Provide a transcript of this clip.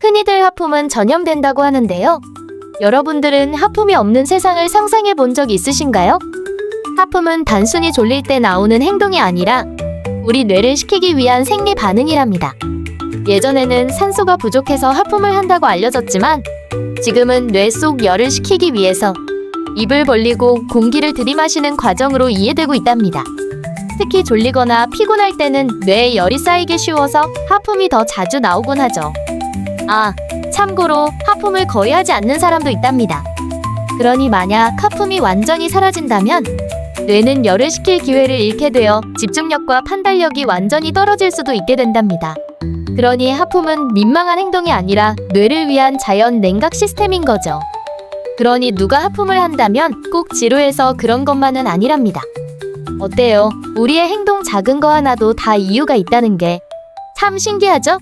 흔히들 하품은 전염된다고 하는데요. 여러분들은 하품이 없는 세상을 상상해 본 적 있으신가요? 하품은 단순히 졸릴 때 나오는 행동이 아니라 우리 뇌를 식히기 위한 생리 반응이랍니다. 예전에는 산소가 부족해서 하품을 한다고 알려졌지만 지금은 뇌 속 열을 식히기 위해서 입을 벌리고 공기를 들이마시는 과정으로 이해되고 있답니다. 특히 졸리거나 피곤할 때는 뇌에 열이 쌓이기 쉬워서 하품이 더 자주 나오곤 하죠. 아, 참고로 하품을 거의 하지 않는 사람도 있답니다. 그러니 만약 하품이 완전히 사라진다면 뇌는 열을 식힐 기회를 잃게 되어 집중력과 판단력이 완전히 떨어질 수도 있게 된답니다. 그러니 하품은 민망한 행동이 아니라 뇌를 위한 자연 냉각 시스템인 거죠. 그러니 누가 하품을 한다면 꼭 지루해서 그런 것만은 아니랍니다. 어때요? 우리의 행동 작은 거 하나도 다 이유가 있다는 게 참 신기하죠?